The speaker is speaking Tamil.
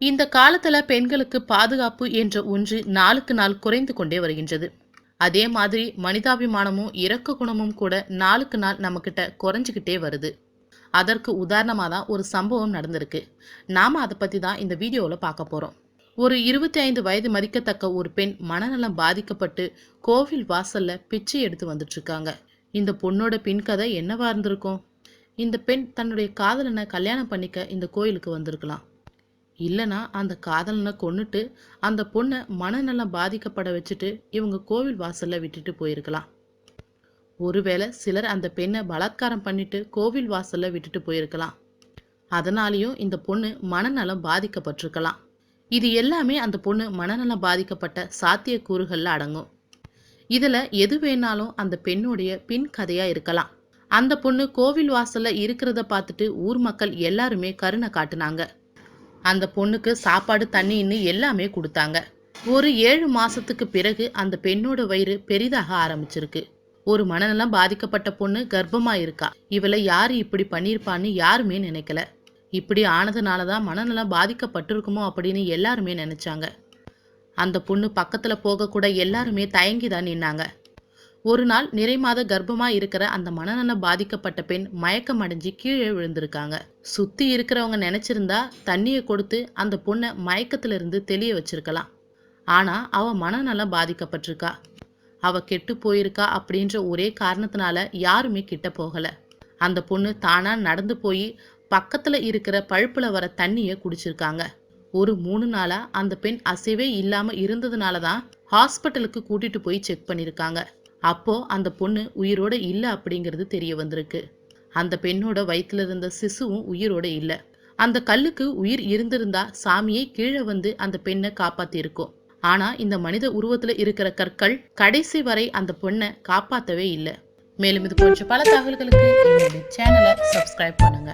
இந்த காலத்துல பெண்களுக்கு பாதுகாப்பு என்ற ஒன்று நாளுக்கு நாள் குறைந்து கொண்டே வருகின்றது. அதே மாதிரி மனிதாபிமானமும் இரக்க குணமும் கூட நாளுக்கு நாள் நம்மக்கிட்ட குறைஞ்சிக்கிட்டே வருது. அதற்கு உதாரணமாக தான் ஒரு சம்பவம் நடந்திருக்கு. நாம அதை பற்றி தான் இந்த வீடியோவில் பார்க்க போகிறோம் ஒரு இருபத்தி ஐந்து வயது மதிக்கத்தக்க ஒரு பெண் மனநலம் பாதிக்கப்பட்டு கோவில் வாசல்ல பிச்சை எடுத்து வந்துட்டு இருக்காங்க இந்த பொண்ணோட பின் கதை என்னவா இருந்திருக்கும்? இந்த பெண் தன்னுடைய காதலனை கல்யாணம் பண்ணிக்க இந்த கோயிலுக்கு வந்திருக்கலாம். இல்லைன்னா அந்த காதலனை கொன்னுட்டு அந்த பொண்ணை மனநலம் பாதிக்கப்பட வச்சுட்டு இவங்க கோவில் வாசல்ல விட்டுட்டு போயிருக்கலாம். ஒருவேளை சிலர் அந்த பெண்ணை பலாத்காரம் பண்ணிட்டு கோவில் வாசல்ல விட்டுட்டு போயிருக்கலாம். அதனாலேயும் இந்த பொண்ணு மனநலம் பாதிக்கப்பட்டிருக்கலாம். இது எல்லாமே அந்த பொண்ணு மனநலம் பாதிக்கப்பட்ட சாத்தியக்கூறுகளில் அடங்கும். இதுல எது வேணாலும் அந்த பெண்ணுடைய பின் கதையா இருக்கலாம். அந்த பொண்ணு கோவில் வாசல்ல இருக்கிறத பார்த்துட்டு ஊர் மக்கள் எல்லாருமே கருணை காட்டுனாங்க. அந்த பொண்ணுக்கு சாப்பாடு தண்ணின்னு எல்லாமே கொடுத்தாங்க. ஒரு ஏழு மாசத்துக்கு பிறகு அந்த பெண்ணோட வயிறு பெரிதாக ஆரம்பிச்சிருக்கு. ஒரு மனநலம் பாதிக்கப்பட்ட பொண்ணு கர்ப்பமா இருக்கா? இவளை யாரு இப்படி பண்ணியிருப்பான்னு யாருமே நினைக்கல. இப்படி ஆனதுனால தான் மனநலம் பாதிக்கப்பட்டிருக்குமோ அப்படின்னு எல்லாருமே நினைச்சாங்க. அந்த பொண்ணு பக்கத்துல போக கூட எல்லாருமே தயங்கி தான் நின்னாங்க. ஒரு நாள் நிறைமாத கர்ப்பமா இருக்கிற அந்த மனநலம் பாதிக்கப்பட்ட பெண் மயக்கம் அடைஞ்சு கீழே விழுந்திருக்காங்க. சுத்தி இருக்கிறவங்க நினைச்சிருந்தா தண்ணியை கொடுத்து அந்த பொண்ணை மயக்கத்திலிருந்து தெளிய வச்சிருக்கலாம். ஆனா அவ மனநலம் பாதிக்கப்பட்டிருக்கா. அவ கெட்டு போயிருக்கா அப்படின்ற ஒரே காரணத்தினால யாருமே கிட்ட போகல. அந்த பொண்ணு தானா நடந்து போய் பக்கத்துல இருக்கிற பழுப்புல வர தண்ணியை குடிச்சிருக்காங்க. ஒரு மூணு நாளா அந்த பெண் அசைவே இல்லாம இருந்ததுனால தான் ஹாஸ்பிட்டலுக்கு கூட்டிட்டு போய் செக் பண்ணிருக்காங்க. அப்போ அந்த பொண்ணு உயிரோட இல்லை அப்படிங்கிறது தெரிய வந்திருக்கு. அந்த பெண்ணோட வயிற்றில் இருந்த சிசுவும் உயிரோட இல்லை. அந்த கல்லுக்கு உயிர் இருந்திருந்தா சாமியே கீழே வந்து அந்த பெண்ணை காப்பாத்திருக்கும். ஆனா இந்த மனித உருவத்துல இருக்கிற கற்கள் கடைசி வரை அந்த பொண்ணை காப்பாத்தவே இல்லை. மேலும் இது போன்ற பல தகவல்களுக்கு சேனலை சப்ஸ்கிரைப் பண்ணுங்க.